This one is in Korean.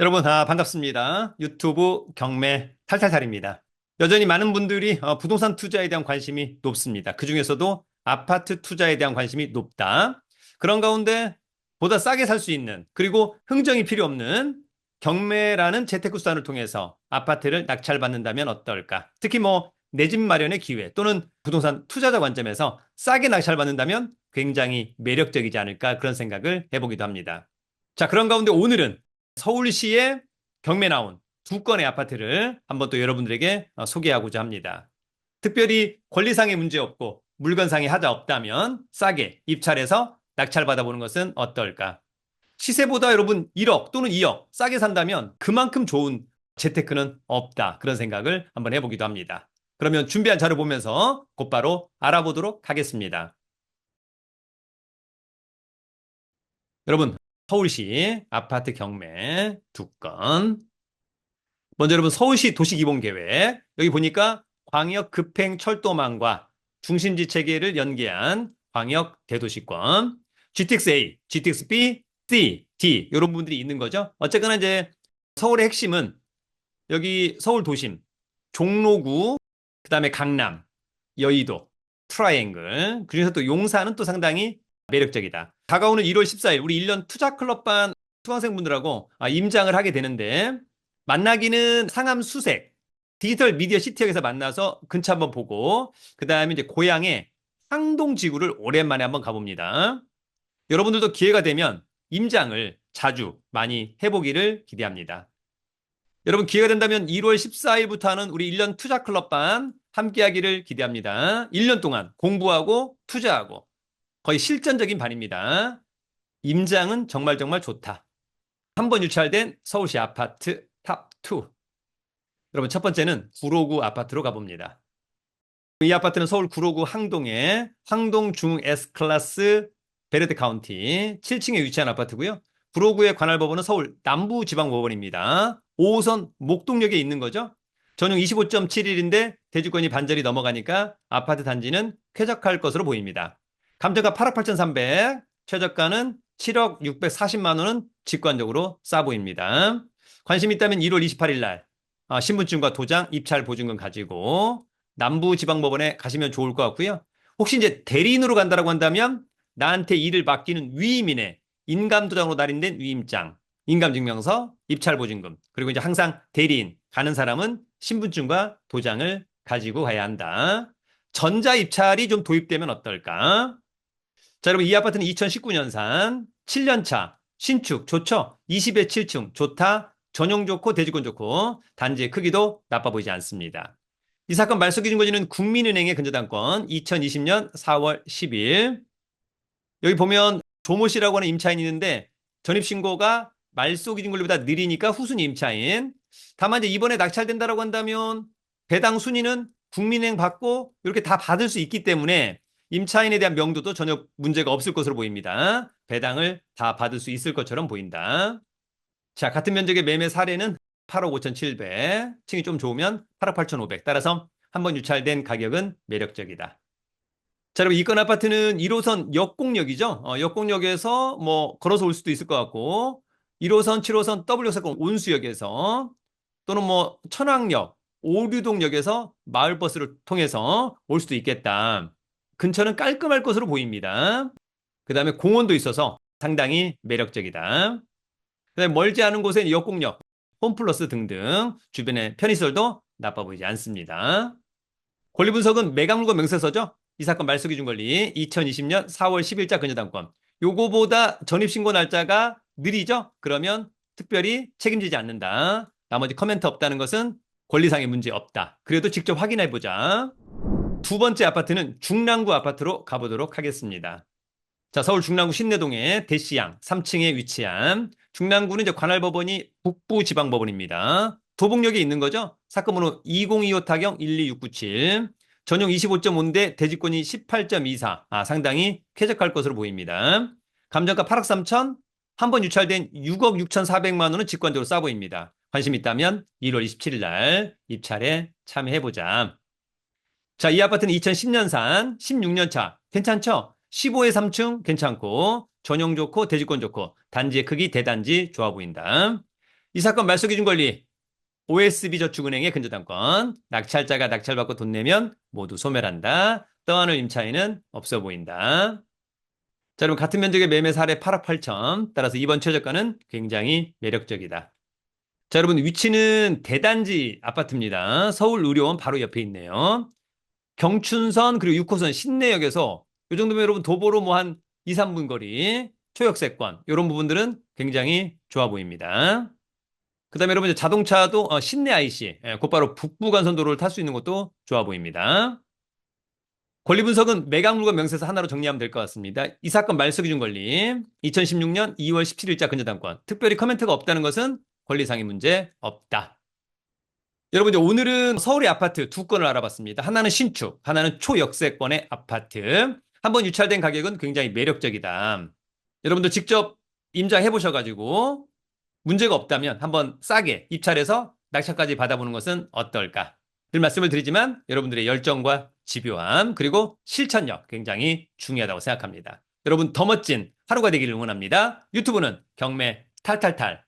여러분, 아, 반갑습니다. 유튜브 경매 탈탈탈입니다. 여전히 많은 분들이 어, 부동산 투자에 대한 관심이 높습니다. 그 중에서도 아파트 투자에 대한 관심이 높다. 그런 가운데 보다 싸게 살 수 있는 그리고 흥정이 필요 없는 경매라는 재테크 수단을 통해서 아파트를 낙찰받는다면 어떨까? 특히 뭐 내 집 마련의 기회 또는 부동산 투자자 관점에서 싸게 낙찰받는다면 굉장히 매력적이지 않을까 그런 생각을 해보기도 합니다. 자, 그런 가운데 오늘은 서울시에 경매 나온 두 건의 아파트를 한번 또 여러분들에게 어, 소개하고자 합니다. 특별히 권리상의 문제 없고 물건상의 하자 없다면 싸게 입찰해서 낙찰 받아보는 것은 어떨까? 시세보다 여러분 1억 또는 2억 싸게 산다면 그만큼 좋은 재테크는 없다. 그런 생각을 한번 해보기도 합니다. 그러면 준비한 자료 보면서 곧바로 알아보도록 하겠습니다. 여러분, 서울시 아파트 경매 두 건. 먼저 여러분 서울시 도시기본계획 여기 보니까 광역 급행 철도망과 중심지 체계를 연계한 광역 대도시권 GTX A, GTX B, C, D 이런 부분들이 있는 거죠. 어쨌거나 이제 서울의 핵심은 여기 서울 도심, 종로구, 그다음에 강남, 여의도, 트라이앵글 그중에서 또 용산은 또 상당히 매력적이다. 다가오는 1월 14일 우리 1년 투자 클럽반 수강생분들하고 아, 임장을 하게 되는데 만나기는 상암 수색 디지털 미디어 시티역에서 만나서 근처 한번 보고 그 다음에 이제 고향의 상동지구를 오랜만에 한번 가봅니다. 여러분들도 기회가 되면 임장을 자주 많이 해보기를 기대합니다. 여러분 기회가 된다면 1월 14일부터 하는 우리 1년 투자 클럽반 함께하기를 기대합니다. 1년 동안 공부하고 투자하고 거의 실전적인 반입니다. 임장은 정말 정말 좋다. 한 번 유찰된 서울시 아파트 탑2. 여러분 첫 번째는 구로구 아파트로 가봅니다. 이 아파트는 서울 구로구 항동의 항동 중 S클래스 베레드 카운티 7층에 위치한 아파트고요. 구로구의 관할법원은 서울 남부지방법원입니다. 5호선 목동역에 있는 거죠. 전용 25.71인데 대주권이 반절이 넘어가니까 아파트 단지는 쾌적할 것으로 보입니다. 감정가 8억 8,300, 최저가는 7억 640만 원은 직관적으로 싸 보입니다. 관심 있다면 1월 28일 날 아, 신분증과 도장, 입찰 보증금 가지고 남부지방법원에 가시면 좋을 것 같고요. 혹시 이제 대리인으로 간다라고 한다면 나한테 일을 맡기는 위임인의 인감도장으로 날인된 위임장, 인감증명서, 입찰보증금, 그리고 이제 항상 대리인 가는 사람은 신분증과 도장을 가지고 가야 한다. 전자 입찰이 좀 도입되면 어떨까? 자, 여러분 이 아파트는 2019년산 7년차 신축 좋죠? 20에 7층 좋다. 전용 좋고 대지권 좋고 단지의 크기도 나빠 보이지 않습니다. 이 사건 말소 기준거지는 국민은행의 근저당권 2020년 4월 10일 여기 보면 조모 씨라고 하는 임차인이 있는데 전입신고가 말소 기준 권리보다 느리니까 후순위 임차인 다만 이제 이번에 낙찰된다라고 한다면 배당 순위는 국민은행 받고 이렇게 다 받을 수 있기 때문에 임차인에 대한 명도도 전혀 문제가 없을 것으로 보입니다. 배당을 다 받을 수 있을 것처럼 보인다. 자, 같은 면적의 매매 사례는 8억 5,700, 층이 좀 좋으면 8억 8,500. 따라서 한번 유찰된 가격은 매력적이다. 자, 여러분, 이건 아파트는 1호선 역곡역이죠. 어, 역곡역에서 뭐 걸어서 올 수도 있을 것 같고, 1호선, 7호선 W사건 온수역에서 또는 뭐 천왕역, 오류동역에서 마을버스를 통해서 올 수도 있겠다. 근처는 깔끔할 것으로 보입니다. 그 다음에 공원도 있어서 상당히 매력적이다. 그다음에 멀지 않은 곳에 역곡역, 홈플러스 등등 주변의 편의시설도 나빠 보이지 않습니다. 권리 분석은 매각물건 명세서죠. 이 사건 말소 기 준 권리 2020년 4월 10일자 근저당권. 요거보다 전입신고 날짜가 느리죠? 그러면 특별히 책임지지 않는다. 나머지 커멘트 없다는 것은 권리상의 문제 없다. 그래도 직접 확인해 보자. 두 번째 아파트는 중랑구 아파트로 가보도록 하겠습니다. 자, 서울 중랑구 신내동의 대시양 3층에 위치한 중랑구는 이제 관할법원이 북부지방법원입니다. 도봉역에 있는 거죠. 사건 번호 2025 타경 12697. 전용 25.5인데 대지권이 18.24. 아, 상당히 쾌적할 것으로 보입니다. 감정가 8억 3천, 한 번 유찰된 6억 6,400만 원은 직관적으로 싸 보입니다. 관심 있다면 1월 27일 날 입찰에 참여해보자. 자, 이 아파트는 2010년산 16년차. 괜찮죠? 15에 3층 괜찮고 전용 좋고 대지권 좋고 단지의 크기 대단지 좋아 보인다. 이 사건 말소 기준 권리 OSB 저축은행의 근저당권 낙찰자가 낙찰받고 돈 내면 모두 소멸한다. 떠안을 임차인은 없어 보인다. 자, 여러분 같은 면적의 매매 사례 8억 8천. 따라서 이번 최저가는 굉장히 매력적이다. 자, 여러분 위치는 대단지 아파트입니다. 서울 의료원 바로 옆에 있네요. 경춘선 그리고 6호선 신내역에서 이 정도면 여러분 도보로 뭐 한 2, 3분 거리 초역세권 이런 부분들은 굉장히 좋아 보입니다. 그 다음에 여러분 이제 자동차도 어, 신내 IC 예, 곧바로 북부간선도로를 탈 수 있는 것도 좋아 보입니다. 권리 분석은 매각 물건 명세서 하나로 정리하면 될 것 같습니다. 이 사건 말소 기준 권리 2016년 2월 17일자 근저당권 특별히 커멘트가 없다는 것은 권리상의 문제 없다. 여러분 이제 오늘은 서울의 아파트 두 건을 알아봤습니다. 하나는 신축, 하나는 초역세권의 아파트. 한번 유찰된 가격은 굉장히 매력적이다. 여러분도 직접 임장해 보셔가지고 문제가 없다면 한번 싸게 입찰해서 낙찰까지 받아보는 것은 어떨까? 늘 말씀을 드리지만 여러분들의 열정과 집요함 그리고 실천력 굉장히 중요하다고 생각합니다. 여러분 더 멋진 하루가 되기를 응원합니다. 유튜브는 경매 탈탈탈